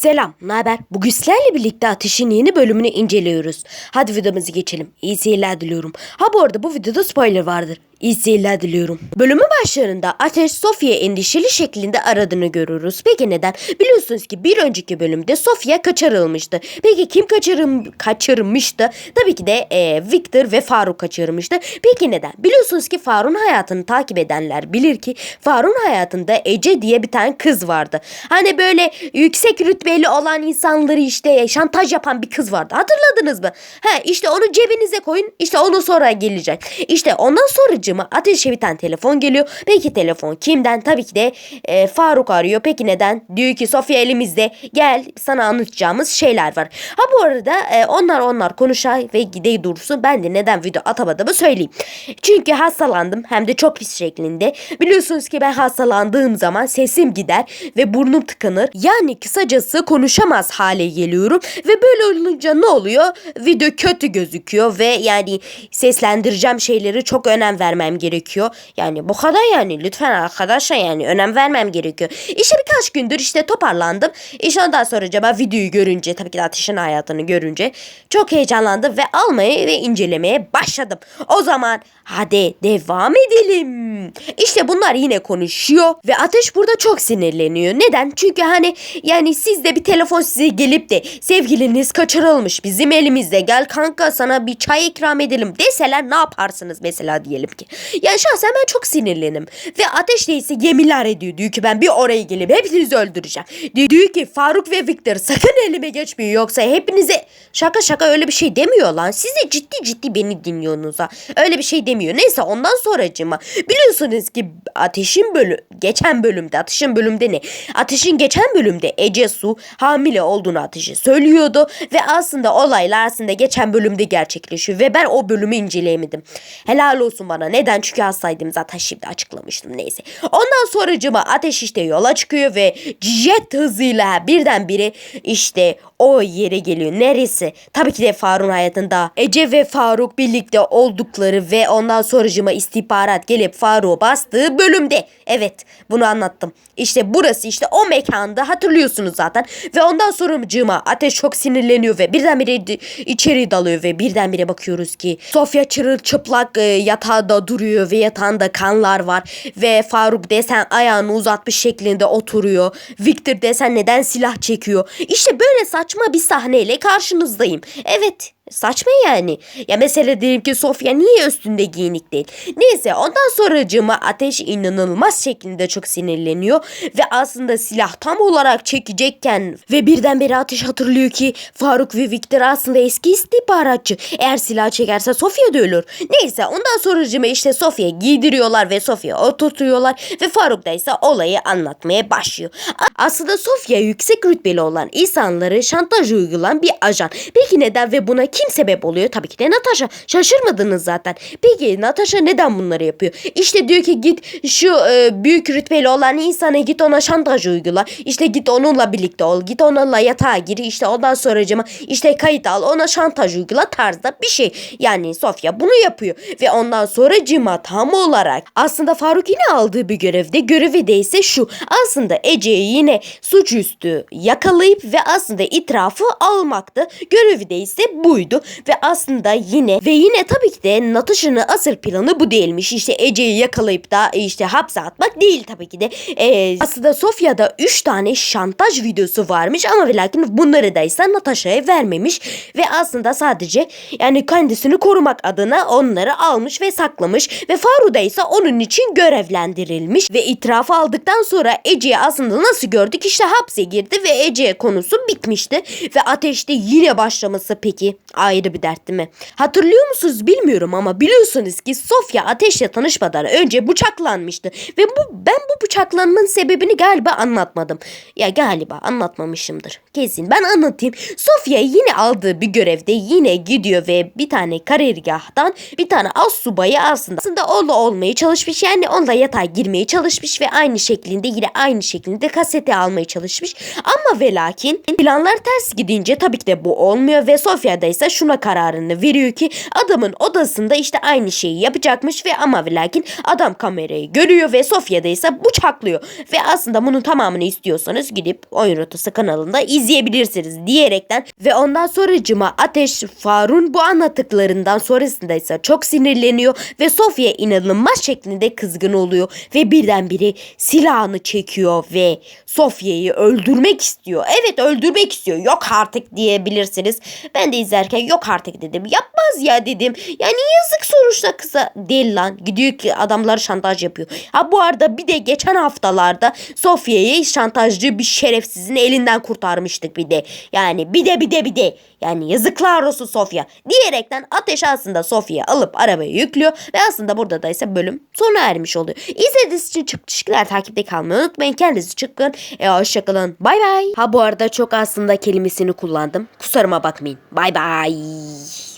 Selam, ne haber? Bugün sizlerle birlikte Ateş'in yeni bölümünü inceliyoruz. Hadi videomuza geçelim. İyi seyirler diliyorum. Ha bu arada bu videoda spoiler vardır. İyi seyirler diliyorum. Bölümün başlarında Ateş Sofya endişeli şeklinde aradığını görürüz. Peki neden? Biliyorsunuz ki bir önceki bölümde Sofya kaçırılmıştı. Peki kim kaçırım, kaçırmıştı? Tabii ki de e, Victor ve Faruk kaçırmıştı. Peki neden? Biliyorsunuz ki Faruk'un hayatını takip edenler bilir ki Faruk'un hayatında Ece diye bir tane kız vardı. Hani böyle yüksek rütbeli olan insanları işte şantaj yapan bir kız vardı. Hatırladınız mı? He işte onu cebinize koyun. İşte onu sonra gelecek. İşte ondan sonracığıma Ateş'e bir tane telefon geliyor. Peki telefon kimden? Tabii ki de e, Faruk arıyor. Peki neden? Diyor ki Sofya elimizde. Gel sana anlatacağımız şeyler var. Ha bu arada e, onlar onlar konuşay ve gidey dursun. Ben de neden video atamadığımı söyleyeyim. Çünkü hastalandım hem de çok pis şeklinde. Biliyorsunuz ki ben hastalandığım zaman sesim gider ve burnum tıkanır. Yani kısacası konuşamaz hale geliyorum ve böyle olunca ne oluyor? Video kötü gözüküyor ve yani seslendireceğim şeyleri çok önem vermem gerekiyor. Yani bu kadar yani lütfen arkadaşlar yani önem vermem gerekiyor. İşte birkaç gündür işte toparlandım. İşte ondan sonra acaba videoyu görünce tabii ki de ateşin hayatını görünce çok heyecanlandım ve almaya ve incelemeye başladım. O zaman hadi devam edelim. İşte bunlar yine konuşuyor ve ateş burada çok sinirleniyor. Neden? Çünkü hani yani sizde bir telefon size gelip de sevgiliniz kaçırılmış bizim elimizde gel kanka sana bir çay ikram edelim deseler ne yaparsınız mesela diyelim ki. Ya şahsen ben çok sinirlenim. Ve ateş değilse yeminler ediyor. Diyor ki ben bir oraya gelip hepinizi öldüreceğim. Diyor, ki Faruk ve Victor sakın elime geçmeyin yoksa hepinize şaka şaka öyle bir şey demiyor lan. Siz de ciddi ciddi beni dinliyorsunuz ha. Öyle bir şey demiyor. Neyse ondan sonracıma biliyorsunuz ki ateşin bölü geçen bölümde ateşin bölümde ne? Ateşin geçen bölümde Ece Su hamile olduğunu ateşe söylüyordu ve aslında olaylar aslında geçen bölümde gerçekleşiyor ve ben o bölümü inceleyemedim. Helal olsun bana. Neden? Çünkü hastaydım zaten şimdi açıklamıştım neyse. Ondan sonracıma ateş işte yola çıkıyor ve jet hızıyla birdenbire işte o yere geliyor. Neresi? Tabii ki de Faruk'un hayatında Ece ve Faruk birlikte oldukları ve ondan sonracıma istihbarat gelip Faruk'u bastığı bölümde. Evet bunu anlattım. İşte burası işte o mekanda hatırlıyorsunuz zaten. Ve ondan sonracıma ateş çok sinirleniyor ve birdenbire içeri dalıyor ve birdenbire bakıyoruz ki Sofya çırılçıplak e, yatağında duruyor ve yatağında kanlar var. Ve Faruk desen ayağını uzatmış şeklinde oturuyor. Victor desen neden silah çekiyor. İşte böyle saçma bir sahneyle karşınızdayım. Evet Saçma yani. Ya mesela diyelim ki Sofya niye üstünde giyinik değil? Neyse ondan sonracığıma ateş inanılmaz şekilde çok sinirleniyor. Ve aslında silah tam olarak çekecekken ve birdenbire ateş hatırlıyor ki Faruk ve Victor aslında eski istihbaratçı. Eğer silah çekerse Sofya da ölür. Neyse ondan sonracığıma işte Sofya giydiriyorlar ve Sofya oturtuyorlar. Ve Faruk da ise olayı anlatmaya başlıyor. Aslında Sofya yüksek rütbeli olan insanları şantaj uygulayan bir ajan. Peki neden ve buna kim sebep oluyor? Tabii ki de Natasha. Şaşırmadınız zaten. Peki Natasha neden bunları yapıyor? İşte diyor ki git şu e, büyük rütbeli olan insana git ona şantaj uygula. İşte git onunla birlikte ol. Git onunla yatağa gir. İşte ondan sonracıma işte kayıt al. Ona şantaj uygula tarzda bir şey. Yani Sofya bunu yapıyor. Ve ondan sonracıma tam olarak aslında Faruk yine aldığı bir görevde. Görevi de ise şu. Aslında Ece'yi yine suçüstü yakalayıp ve aslında itirafı almaktı. Görevi de ise buydu. Ve aslında yine ve yine tabii ki de Natasha'nın asıl planı bu değilmiş. İşte Ece'yi yakalayıp da işte hapse atmak değil tabii ki de. Ee, aslında Sofya'da 3 tane şantaj videosu varmış ama ve lakin bunları da ise Natasha'ya vermemiş. Ve aslında sadece yani kendisini korumak adına onları almış ve saklamış. Ve Faruk da ise onun için görevlendirilmiş. Ve itirafı aldıktan sonra Ece'yi aslında nasıl gördük işte hapse girdi ve Ece konusu bitmişti. Ve ateşte yine başlaması peki ayrı bir dert değil mi? Hatırlıyor musunuz bilmiyorum ama biliyorsunuz ki Sofya ateşle tanışmadan önce bıçaklanmıştı. Ve bu ben bu bıçaklanmanın sebebini galiba anlatmadım. Ya galiba anlatmamışımdır. Kesin ben anlatayım. Sofya yine aldığı bir görevde yine gidiyor ve bir tane karargahtan bir tane az subayı aslında aslında onunla olmaya çalışmış. Yani onunla yatağa girmeye çalışmış ve aynı şeklinde yine aynı şekilde kaseti almaya çalışmış. Ama ve lakin planlar ters gidince tabii ki de bu olmuyor ve Sofya da ise ise şuna kararını veriyor ki adamın odasında işte aynı şeyi yapacakmış ve ama ve lakin adam kamerayı görüyor ve Sofya'da ise bıçaklıyor. Ve aslında bunun tamamını istiyorsanız gidip Oyun Rotası kanalında izleyebilirsiniz diyerekten ve ondan sonra Cima Ateş Farun bu anlattıklarından sonrasında ise çok sinirleniyor ve Sofya inanılmaz şeklinde kızgın oluyor ve birdenbire silahını çekiyor ve Sofya'yı öldürmek istiyor. Evet öldürmek istiyor. Yok artık diyebilirsiniz. Ben de izlerken yok artık dedim. Yapmaz ya dedim. Yani yazık sonuçta kıza değil lan. Gidiyor ki adamları şantaj yapıyor. Ha bu arada bir de geçen haftalarda Sofya'yı şantajcı bir şerefsizin elinden kurtarmıştık bir de. Yani bir de bir de bir de. Yani yazıklar olsun Sofya. Diyerekten ateş aslında Sofya'yı alıp arabaya yüklüyor. Ve aslında burada da ise bölüm sona ermiş oluyor. İzlediğiniz için çok teşekkürler. Takipte kalmayı unutmayın. Kendinize çıkın. E, hoşçakalın. Bay bay. Ha bu arada çok aslında kelimesini kullandım. Kusuruma bakmayın. Bay bay. 唉